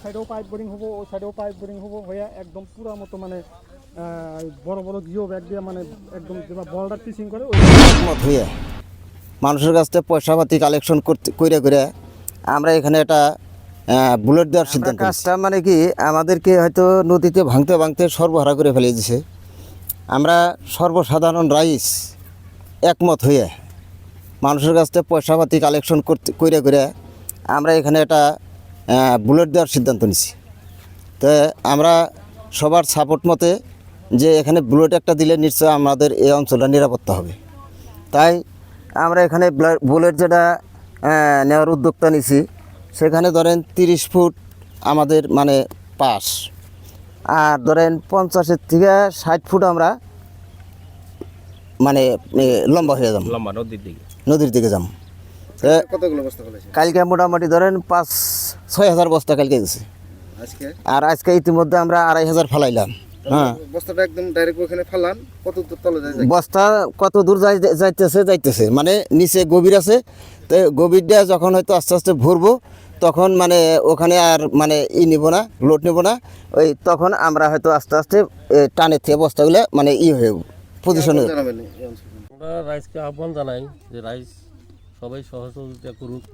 সাইডেও pipe boring হব ওই সাইডেও পাইপ বোরিং হব হয়ে একদম পুরো মতো মানে বড় বড় জিও ব্যাগ দিয়ে মানে একদম যেটা বলটার পিচিং করে ওই মত হইয়া মানুষের কাছ থেকে পয়সা পাতি কালেকশন করতে করে করে আমরা এখানে একটা বুলেট দেওয়ার সিদ্ধান্ত কাজটা মানে কি আমাদেরকে হয়তো নদীতে ভাঙতে ভাঙতে সর্বহারা করে ফেলে দিছে আমরা সর্বসাধারণ রাইস একমত হয়ে মানুষের কাছ থেকে পয়সা পাতি কালেকশন করতে করে করে আমরা এখানে একটা বুলেট দেওয়ার সিদ্ধান্ত নিছি। তো আমরা সবার সাপোর্ট মতে যে এখানে বুলেট একটা দিলে নিশ্চয় আমাদের এই অঞ্চলটা নিরাপত্তা হবে। তাই আমরা এখানে ব্লা- বুলেট যেটা নেওয়ার উদ্যোগটা নিছি সেখানে ধরেন তিরিশ ফুট আমাদের মানে পাস আর ধরেন পঞ্চাশের থেকে ষাট ফুট আমরা মানে লম্বা হয়ে যাব। লম্বা নদীর দিকে। নদীর দিকে তো কতগুলো বস্তা ফেলেছে কালকে মোটামুটি ধরেন পাঁচ ছয় হাজার বস্তা কালকে গেছে আজকে? আর আজকে ইতিমধ্যে আমরা আড়াই হাজার ফালাইলাম। হ্যাঁ। বস্তাটা একদম ডাইরেক্ট ওখানে ফালান কত দূর তলে যায়? বস্তা কত দূর যাইতেছে যাইতেছে। মানে নিচে গভীর আছে। তো গভীরটা যখন হয়তো আস্তে আস্তে ভরবো তখন মানে ওখানে আর মানে ই নিব না লোড নিব না। ওই তখন আমরা হয়তো আস্তে আস্তে টানের থেকে বস্তাগুলো মানে ই হয়ে পজিশনে আমরা রাইসকে আহ্বান জানাই যে রাইস সবাই সহযোগিতা করুক।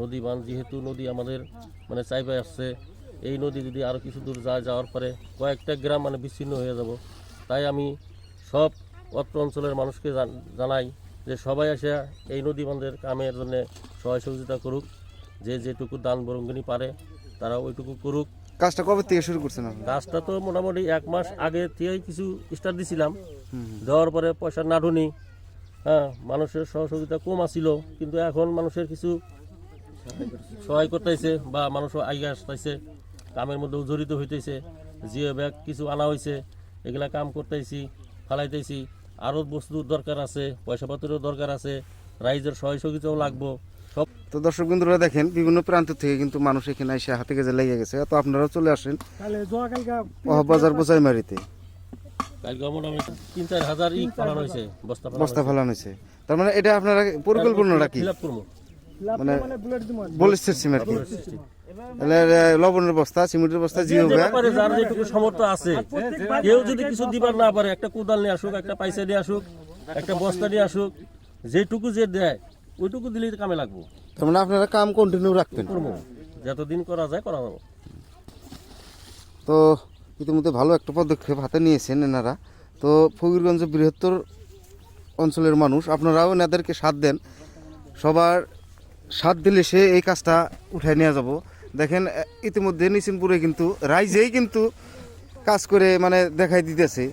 নদী বাঁধ যেহেতু নদী আমাদের মানে চাইবে আসছে এই নদী যদি আরও কিছু দূর যায় যাওয়ার পরে কয়েকটা গ্রাম মানে বিচ্ছিন্ন হয়ে যাব। তাই আমি সব অত্র অঞ্চলের মানুষকে জানাই যে সবাই আসে এই নদী বাঁধের কামের জন্য সহায় সহযোগিতা করুক। যে যেটুকু দান বরঙ্গিনী পারে তারা ওইটুকু করুক। কাজটা কবে থেকে শুরু করছেন কাজটা তো মোটামুটি এক মাস আগে থেকেই কিছু স্টার্ট দিছিলাম। দেওয়ার পরে পয়সার নাড়ুনি হ্যাঁ মানুষের সহযোগিতা কম আসিল কিন্তু এখন মানুষের কিছু সহায় করতেছে বা মানুষ আগে আসতেছে কামের মধ্যেও জড়িত হইতেছে জিও ব্যাগ কিছু আনা হয়েছে এগুলা কাম করতেছি ফালাইতেছি আরও বস্তুর দরকার আছে পয়সা পাতিরও দরকার আছে রাইজের সহযোগিতাও লাগবো সব তো দর্শক বন্ধুরা দেখেন বিভিন্ন প্রান্ত থেকে কিন্তু মানুষ এখানে এসে হাতে গেজে লেগে গেছে তো আপনারাও চলে আসেন তাহলে জোয়া কালকা বাজার বোঝাই মারিতে তিন চার হাজার ই ফালানো হয়েছে বস্তা বস্তা ফেলানো হয়েছে। তার মানে এটা আপনারা পরিকল্পনাটা কি? করব মানে বুলেট বলিস্টার সিমেন্ট কি। লবণের বস্তা সিমেন্টের বস্তা জিও ব্যাপারে যার যেটুকু সামর্থ্য আছে কেউ যদি কিছু দিবার না পারে একটা কোদাল নিয়ে আসুক একটা পয়সা নিয়ে আসুক একটা বস্তা নিয়ে আসুক যেটুকু যে দেয় ওইটুকু দিলেই কামে লাগবো। তার মানে আপনারা কাম কন্টিনিউ রাখবেন করব। যতদিন করা যায় করা যাব। তো ইতিমধ্যে ভালো একটা পদক্ষেপ হাতে নিয়েছেন এনারা। তো ফকিরগঞ্জ বৃহত্তর অঞ্চলের মানুষ, আপনারাও এনাদেরকে সাথ দেন। সবার সাথ দিলে সে এই কাজটা উঠায় নিয়ে যাব। দেখেন ইতিমধ্যে নিশিমপুরে কিন্তু রাইজেই কিন্তু কাজ করে মানে দেখাই দিতেছে।